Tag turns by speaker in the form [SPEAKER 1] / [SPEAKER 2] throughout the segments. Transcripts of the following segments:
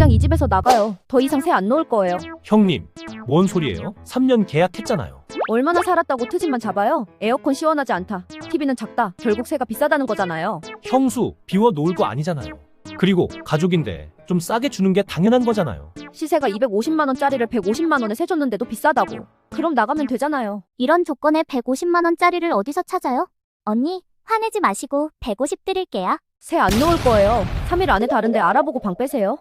[SPEAKER 1] 당장 이 집에서 나가요. 더 이상 새 안 놓을 거예요.
[SPEAKER 2] 형님, 뭔 소리예요? 3년 계약했잖아요.
[SPEAKER 1] 얼마나 살았다고 트집만 잡아요? 에어컨 시원하지 않다. TV는 작다. 결국 새가 비싸다는 거잖아요.
[SPEAKER 2] 형수, 비워 놓을 거 아니잖아요. 그리고 가족인데 좀 싸게 주는 게 당연한 거잖아요.
[SPEAKER 1] 시세가 250만 원짜리를 150만 원에 새 줬는데도 비싸다고. 그럼 나가면 되잖아요.
[SPEAKER 3] 이런 조건에 150만 원짜리를 어디서 찾아요? 언니, 화내지 마시고 150 드릴게요.
[SPEAKER 1] 새 안 놓을 거예요. 3일 안에 다른데 알아보고 방 빼세요.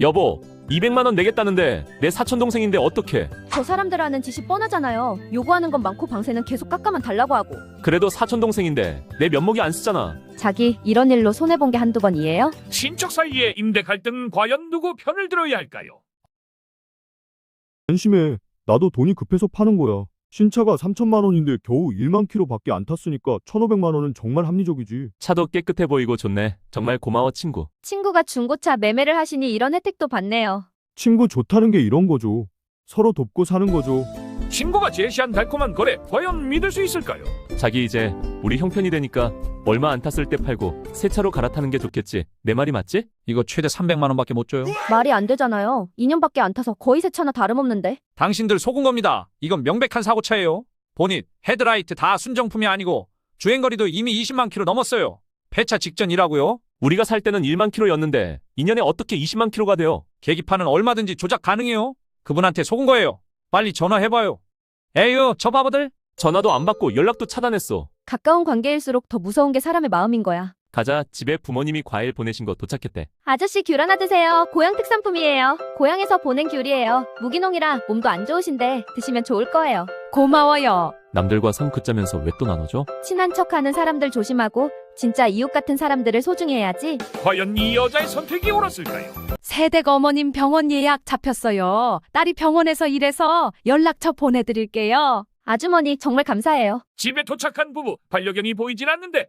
[SPEAKER 4] 여보, 200만 원 내겠다는데 내 사촌 동생인데 어떡해?
[SPEAKER 1] 저 사람들 하는 짓이 뻔하잖아요. 요구하는 건 많고 방세는 계속 깎아만 달라고 하고.
[SPEAKER 4] 그래도 사촌 동생인데 내 면목이 안 쓰잖아.
[SPEAKER 1] 자기 이런 일로 손해 본 게 한두 번이에요?
[SPEAKER 5] 친척 사이의 임대 갈등은 과연 누구 편을 들어야 할까요?
[SPEAKER 6] 안심해. 나도 돈이 급해서 파는 거야. 신차가 3천만 원인데 겨우 1만 킬로밖에 안 탔으니까 1,500만 원은 정말 합리적이지.
[SPEAKER 4] 차도 깨끗해 보이고 좋네. 정말 고마워 친구.
[SPEAKER 1] 친구가 중고차 매매를 하시니 이런 혜택도 받네요.
[SPEAKER 6] 친구 좋다는 게 이런 거죠. 서로 돕고 사는 거죠.
[SPEAKER 5] 친구가 제시한 달콤한 거래 과연 믿을 수 있을까요?
[SPEAKER 4] 자기 이제 우리 형편이 되니까 얼마 안 탔을 때 팔고 새 차로 갈아타는 게 좋겠지. 내 말이 맞지?
[SPEAKER 7] 이거 최대 300만 원밖에 못 줘요.
[SPEAKER 1] 말이 안 되잖아요. 2년밖에 안 타서 거의 새 차나 다름없는데.
[SPEAKER 7] 당신들 속은 겁니다. 이건 명백한 사고차예요. 보닛, 헤드라이트 다 순정품이 아니고 주행거리도 이미 20만 킬로 넘었어요. 폐차 직전이라고요.
[SPEAKER 4] 우리가 살 때는 1만 킬로였는데 2년에 어떻게 20만 킬로가 돼요?
[SPEAKER 7] 계기판은 얼마든지 조작 가능해요. 그분한테 속은 거예요. 빨리 전화해봐요. 에휴, 저 바보들.
[SPEAKER 4] 전화도 안 받고 연락도 차단했어.
[SPEAKER 1] 가까운 관계일수록 더 무서운 게 사람의 마음인 거야.
[SPEAKER 4] 가자. 집에 부모님이 과일 보내신 거 도착했대.
[SPEAKER 1] 아저씨 귤 하나 드세요. 고향 특산품이에요. 고향에서 보낸 귤이에요. 무기농이라 몸도 안 좋으신데 드시면 좋을 거예요. 고마워요.
[SPEAKER 4] 남들과 성 긋자면서 왜 또 나눠줘?
[SPEAKER 1] 친한 척하는 사람들 조심하고 진짜 이웃 같은 사람들을 소중히 해야지.
[SPEAKER 5] 과연 이 여자의 선택이 옳았을까요?
[SPEAKER 8] 세댁 어머님 병원 예약 잡혔어요. 딸이 병원에서 일해서 연락처 보내드릴게요.
[SPEAKER 1] 아주머니 정말 감사해요.
[SPEAKER 5] 집에 도착한 부부 반려견이 보이진 않는데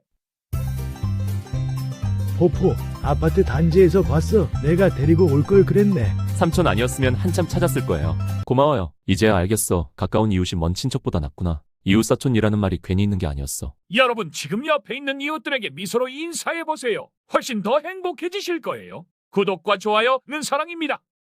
[SPEAKER 9] 포포, 아파트 단지에서 봤어. 내가 데리고 올 걸 그랬네.
[SPEAKER 4] 삼촌 아니었으면 한참 찾았을 거예요. 고마워요. 이제야 알겠어. 가까운 이웃이 먼 친척보다 낫구나. 이웃 사촌이라는 말이 괜히 있는 게 아니었어.
[SPEAKER 5] 여러분 지금 옆에 있는 이웃들에게 미소로 인사해 보세요. 훨씬 더 행복해지실 거예요. 구독과 좋아요는 사랑입니다.